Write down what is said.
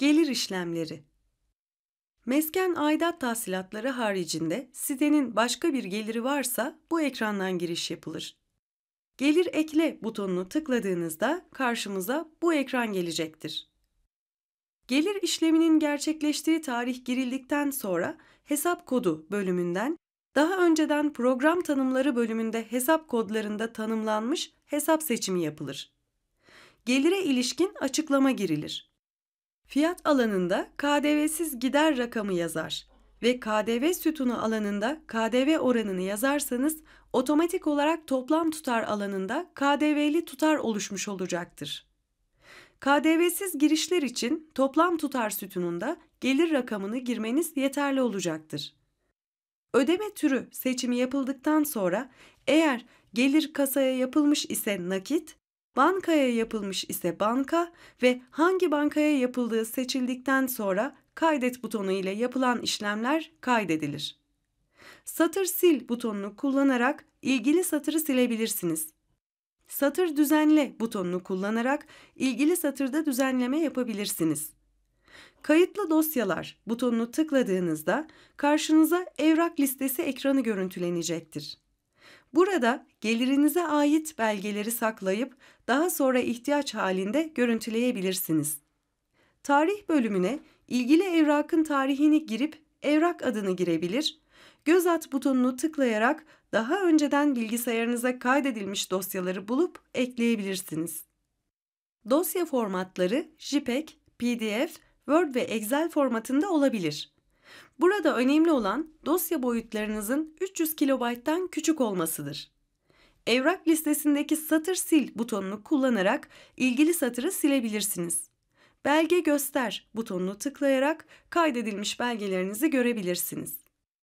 Gelir işlemleri Mesken aidat tahsilatları haricinde sitenin başka bir geliri varsa bu ekrandan giriş yapılır. Gelir ekle butonunu tıkladığınızda karşımıza bu ekran gelecektir. Gelir işleminin gerçekleştiği tarih girildikten sonra hesap kodu bölümünden daha önceden program tanımları bölümünde hesap kodlarında tanımlanmış hesap seçimi yapılır. Gelire ilişkin açıklama girilir. Fiyat alanında KDV'siz gider rakamı yazar ve KDV sütunu alanında KDV oranını yazarsanız otomatik olarak toplam tutar alanında KDV'li tutar oluşmuş olacaktır. KDV'siz girişler için toplam tutar sütununda gelir rakamını girmeniz yeterli olacaktır. Ödeme türü seçimi yapıldıktan sonra eğer gelir kasaya yapılmış ise nakit, bankaya yapılmış ise banka ve hangi bankaya yapıldığı seçildikten sonra kaydet butonu ile yapılan işlemler kaydedilir. Satır sil butonunu kullanarak ilgili satırı silebilirsiniz. Satır düzenle butonunu kullanarak ilgili satırda düzenleme yapabilirsiniz. Kayıtlı dosyalar butonunu tıkladığınızda karşınıza evrak listesi ekranı görüntülenecektir. Burada gelirinize ait belgeleri saklayıp daha sonra ihtiyaç halinde görüntüleyebilirsiniz. Tarih bölümüne ilgili evrakın tarihini girip evrak adını girebilir, göz at butonunu tıklayarak daha önceden bilgisayarınıza kaydedilmiş dosyaları bulup ekleyebilirsiniz. Dosya formatları JPEG, PDF, Word ve Excel formatında olabilir. Burada önemli olan dosya boyutlarınızın 300 kilobayttan küçük olmasıdır. Evrak listesindeki satır sil butonunu kullanarak ilgili satırı silebilirsiniz. Belge göster butonunu tıklayarak kaydedilmiş belgelerinizi görebilirsiniz.